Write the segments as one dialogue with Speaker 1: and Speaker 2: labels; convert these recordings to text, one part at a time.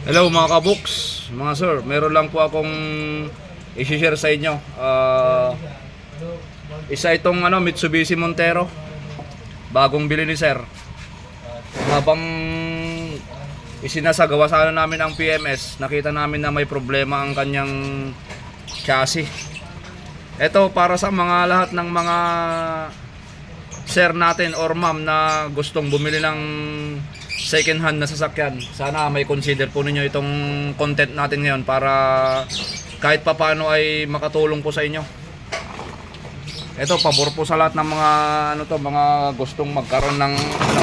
Speaker 1: Hello mga kabuks, mga sir, meron lang po akong i-share sa inyo. Ah, isa itong ano, Mitsubishi Montero. Bagong bili ni sir. Habang isinasagawa sana namin ang PMS, nakita namin na may problema ang kanyang chassis. Ito para sa mga lahat ng mga sir natin or ma'am na gustong bumili ng second hand na sasakyan. Sana may consider po ninyo itong content natin ngayon para kahit papano ay makatulong po sa inyo. Ito pabor po sa lahat ng mga ano to, mga gustong magkaroon ng ano,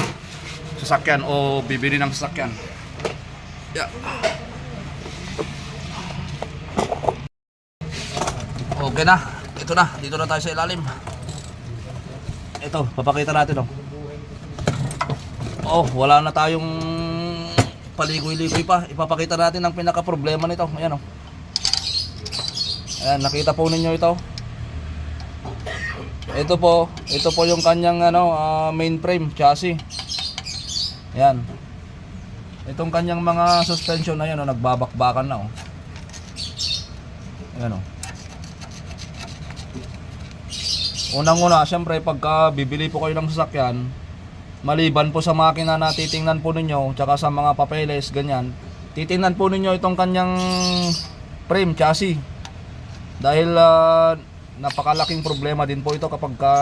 Speaker 1: sasakyan o bibili ng sasakyan. Yeah. Okay na. Ito na. Dito na tayo sa ilalim. Ito, papakita natin oh. Oh, wala na tayong paligoy-ligoy pa. Ipapakita natin ang pinaka problema nito. Ayan oh. Ayan, nakita po ninyo ito. Ito po, ito po yung kanyang ano, ah, main frame chassis. Ayan. Itong kanyang mga suspension na yan, oh, nagbabakbakan na oh. Ayan oh. Unang-una, syempre pagka bibili po kayo ng sasakyan, maliban po sa makina na titingnan po ninyo, tsaka sa mga papeles, ganyan, titingnan po ninyo itong kanyang frame, chassis. Dahil ah, napakalaking problema din po ito kapag ka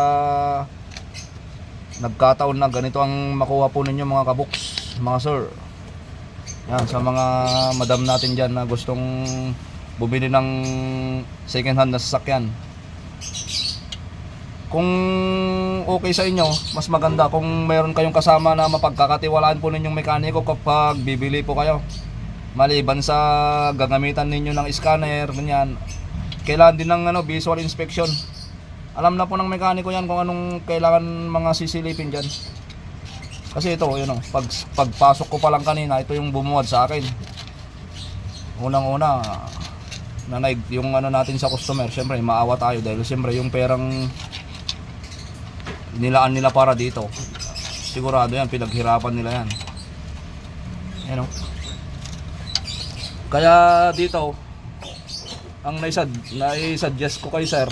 Speaker 1: nagkataon na ganito ang makuha po ninyo mga kabuks, mga sir. Yan, sa mga madam natin dyan na gustong bumili ng second hand na sasakyan. Kung okay sa inyo, mas maganda kung meron kayong kasama na mapagkakatiwalaan po ninyong mekaniko kapag bibili po kayo. Maliban sa gagamitan ninyo ng scanner, ganyan. Kailangan din ng ano, visual inspection. Alam na po ng mekaniko yan kung anong kailangan mga sisilipin dyan. Kasi ito, yun o, pag, pagpasok ko pa lang kanina, ito yung bumuwad sa akin. Unang-una, nanay yung ano natin sa customer, syempre maawa tayo dahil syempre yung perang nilaan nila para dito. Sigurado yan, pinaghirapan nila yan. Yan o. Kaya dito, ang naisad, naisuggest ko kay sir,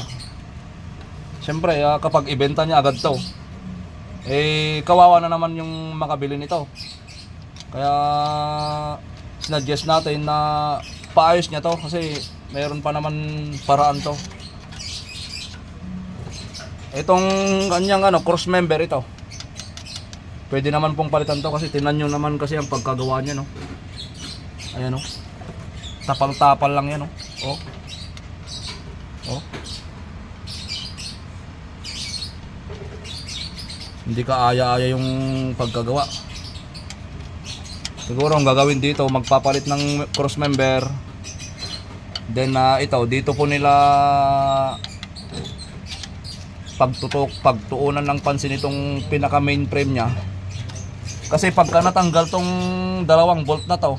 Speaker 1: syempre ah, kapag ibenta niya agad to, eh kawawa na naman yung makabili nito. Kaya sinuggest natin na paayos niya to kasi meron pa naman paraan to. Itong kanyang ano, cross member ito. Pwede naman pong palitan to kasi tingnan nyo naman kasi ang pagkagawa niya no. Ayan no. Tapal-tapal lang yan no. Oh. Oh. Hindi ka aya-aya yung pagkagawa. Siguro ang gagawin dito, magpapalit ng cross member. Then na ito, dito po nila pagtutok, pagtuunan ng pansin itong pinaka main frame niya. Kasi pagka natanggal tong dalawang bolt na to,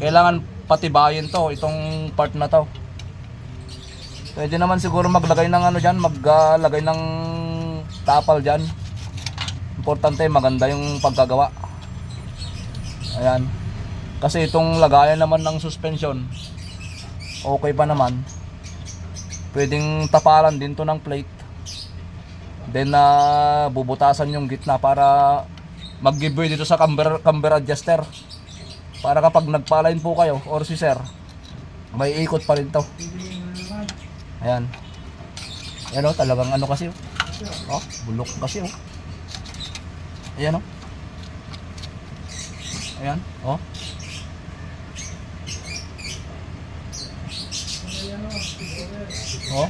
Speaker 1: kailangan patibayin to, itong part na to. Pwede naman siguro maglagay ng ano diyan, maglagay ng tapal diyan. Importante maganda yung pagkagawa. Ayan. Kasi itong lagayan naman ng suspension, okay pa naman. Pwedeng tapalan din to ng plate. Then na bubutasan yung gitna para mag-giveaway dito sa camber, camber adjuster. Para kapag nagpalain po kayo or si sir, may ikot pa rin to. Ayan. Ayan o, talagang ano kasi oh. Oh, bulok kasi oh. Ayan oh. Ayan, oh. Oh.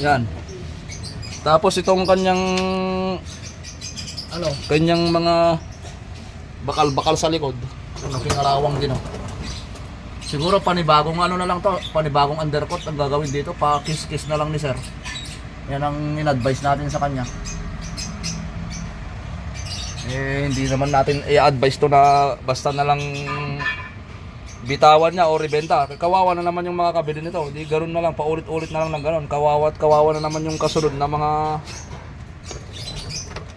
Speaker 1: Yan. Tapos itong kanyang ano, kanyang mga bakal-bakal sa likod. Ano, pingalawang din oh. Siguro panibagong ano na lang to, panibagong undercoat ang gagawin dito, pa kiss-kiss na lang ni sir. Yan ang in-advise natin sa kanya. Eh, hindi naman natin i-advise to na basta na lang bitawan niya o ribenta. Kawawa na naman yung mga kabili nito. Di ganoon na lang, paulit-ulit na lang ng ganoon. Kawawa at kawawa na naman yung kasunod na mga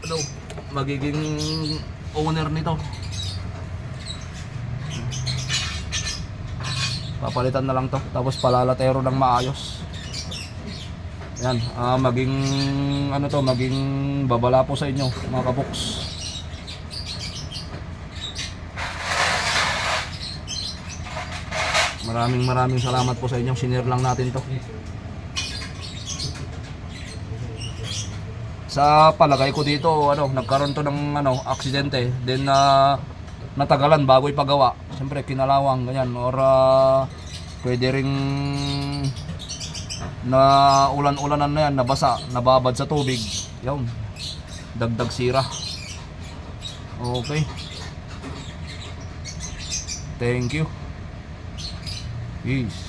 Speaker 1: ano, magiging owner nito. Papalitan na lang to, tapos palalatero ng maayos. Yan, ah, maging ano to, maging babala po sa inyo, mga kabuks. Maraming maraming salamat po sa inyo. Sinare lang natin to. Sa palagay ko dito, ano, nagkaroon to ng ano, aksidente. Then na natagalan bago ipagawa. Siyempre kinalawang ganyan or ah, pwede ring na ulan-ulanan na yan, nabasa, nababad sa tubig. Yun. Dagdag sira. Okay. Thank you. Isso.